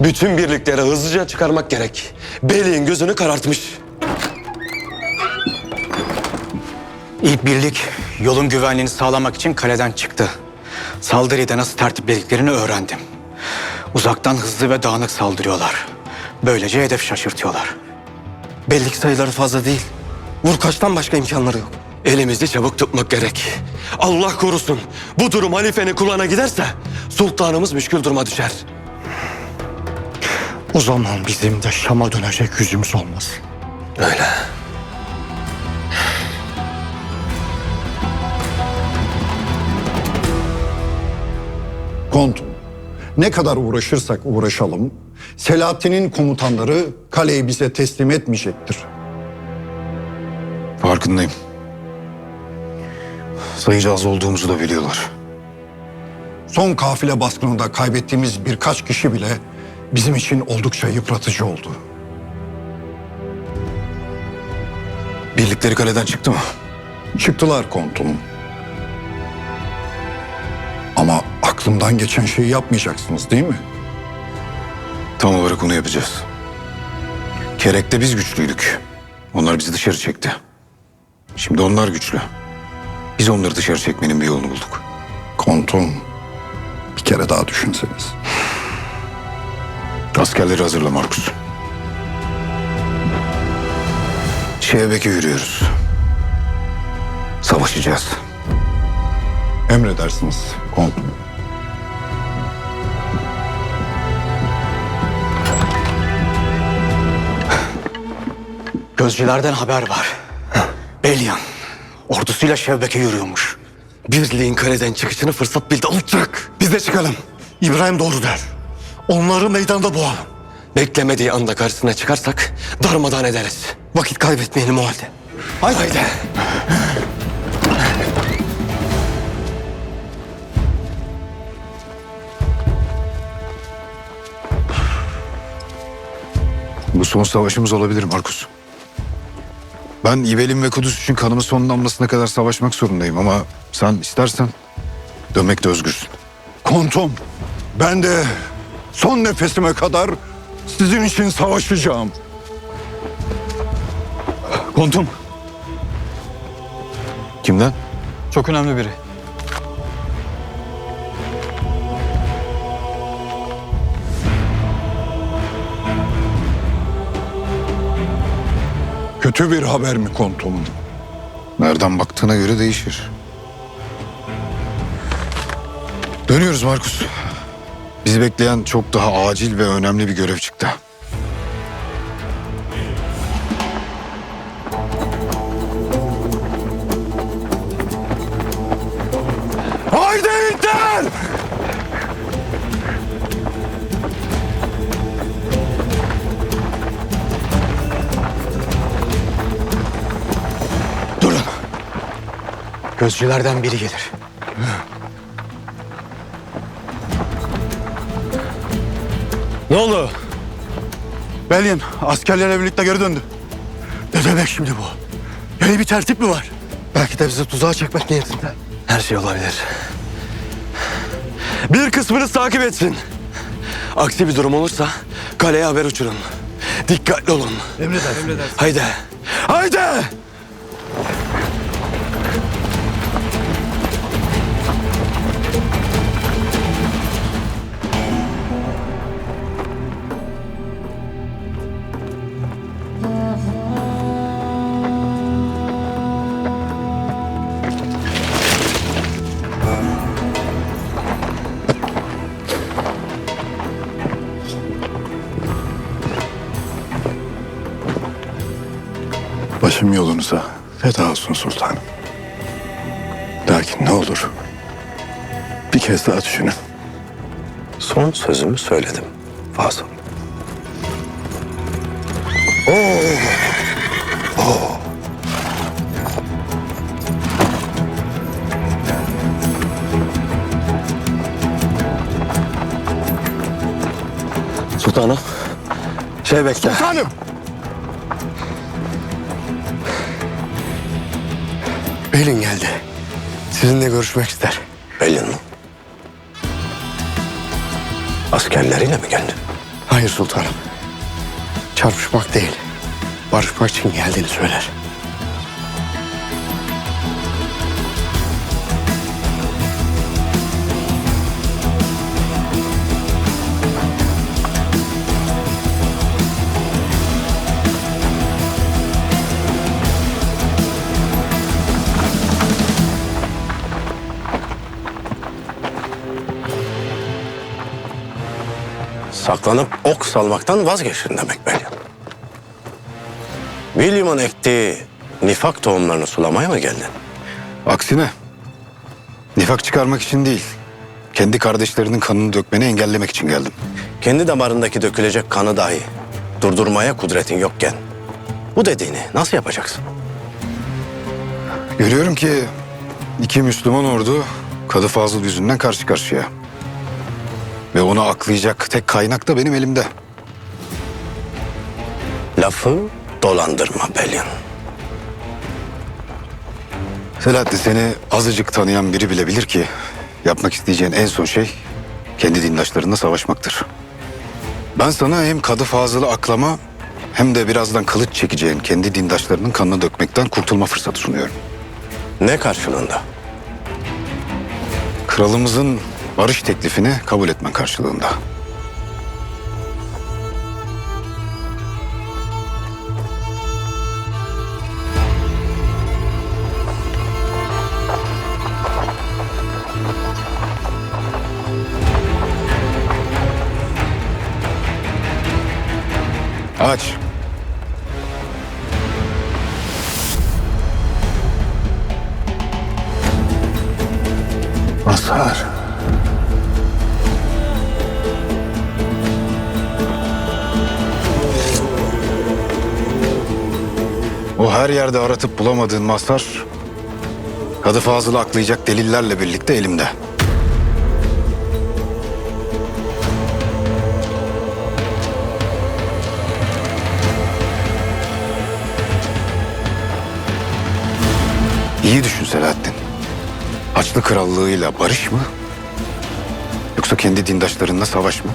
Bütün birlikleri hızlıca çıkarmak gerek. Beyliğin gözünü karartmış. İlk birlik yolun güvenliğini sağlamak için kaleden çıktı. Saldırıyı da nasıl tertiplediklerini öğrendim. Uzaktan hızlı ve dağınık saldırıyorlar. Böylece hedef şaşırtıyorlar. Belli ki sayıları fazla değil. Vurkaçtan başka imkanları yok. Elimizi çabuk tutmak gerek. Allah korusun. Bu durum halifenin kulağına giderse sultanımız müşkül duruma düşer. O zaman bizim de Şam'a dönecek yüzümüz olmaz. Öyle. Kontum, ne kadar uğraşırsak uğraşalım, Selahattin'in komutanları kaleyi bize teslim etmeyecektir. Farkındayım. Sayıca az olduğumuzu da biliyorlar. Son kafile baskınında kaybettiğimiz birkaç kişi bile bizim için oldukça yıpratıcı oldu. Birlikleri kaleden çıktı mı? Çıktılar kontum. Ama aklımdan geçen şeyi yapmayacaksınız değil mi? Tam olarak onu yapacağız. Kerek'te biz güçlüydük. Onlar bizi dışarı çekti. Şimdi onlar güçlü. Biz onları dışarı çekmenin bir yolunu bulduk. Kontum, bir kere daha düşünseniz. Askerleri hazırla Markus. Şehbeke yürüyoruz. Savaşacağız. Emredersiniz kontum. Gözcülerden haber var. Belyan ordusuyla Şevbek'e yürüyormuş. Birliğin kaleden çıkışını fırsat bildi alacak. Biz de çıkalım. İbrahim doğru der. Onları meydanda boğalım. Beklemediği anda karşısına çıkarsak darmadan ederiz. Vakit kaybetmeyelim o halde. Haydi. Haydi. Bu son savaşımız olabilir Markus. Ben İvelim ve Kudüs için kanımın son damlasına kadar savaşmak zorundayım ama sen istersen dönmekte özgürsün. Kontum, ben de son nefesime kadar sizin için savaşacağım. Kontum. Kimden? Çok önemli biri. Kötü bir haber mi kontum? Nereden baktığına göre değişir. Dönüyoruz Markus. Bizi bekleyen çok daha acil ve önemli bir görev çıktı. Haydi İnter! Durun. Gözcülerden biri gelir. Ne oldu? Belyin askerlerle birlikte geri döndü. Ne demek şimdi bu? Yeni bir tertip mi var? Belki de bizi tuzağa çekmek niyetinde. Her şey olabilir. Bir kısmınız takip etsin. Aksi bir durum olursa kaleye haber uçurun. Dikkatli olun. Emredersin. Haydi. Haydi! Başım yolunuza feda olsun sultanım. Lakin ne olur bir kez daha düşünün. Son sözümü söyledim Fazıl. Sultanım. Şey bekle. Sultanım! Belin geldi. Sizinle görüşmek ister. Belin mi? Askerleriyle mi geldi? Hayır sultanım. Çarpışmak değil. Barışmak için geldiğini söyler. Saklanıp ok salmaktan vazgeçin demek Belyan. William'ın ektiği nifak tohumlarını sulamaya mı geldin? Aksine nifak çıkarmak için değil, kendi kardeşlerinin kanını dökmeni engellemek için geldim. Kendi damarındaki dökülecek kanı dahi durdurmaya kudretin yokken bu dediğini nasıl yapacaksın? Görüyorum ki iki Müslüman ordu Kadı Fazıl yüzünden karşı karşıya. Ve onu aklayacak tek kaynak da benim elimde. Lafı dolandırma Belyan. Selahattin seni azıcık tanıyan biri bile bilir ki yapmak isteyeceğin en son şey kendi dindaşlarınla savaşmaktır. Ben sana hem Kadı Fazıl'ı aklama hem de birazdan kılıç çekeceğin kendi dindaşlarının kanını dökmekten kurtulma fırsatı sunuyorum. Ne karşılığında? Kralımızın barış teklifini kabul etmen karşılığında. Aç. Mazhar. O her yerde aratıp bulamadığın mazhar... ...Kadı Fazıl'ı aklayacak delillerle birlikte elimde. İyi düşün Selahattin. Haçlı Krallığı'yla barış mı? Yoksa kendi dindaşlarınla savaş mı?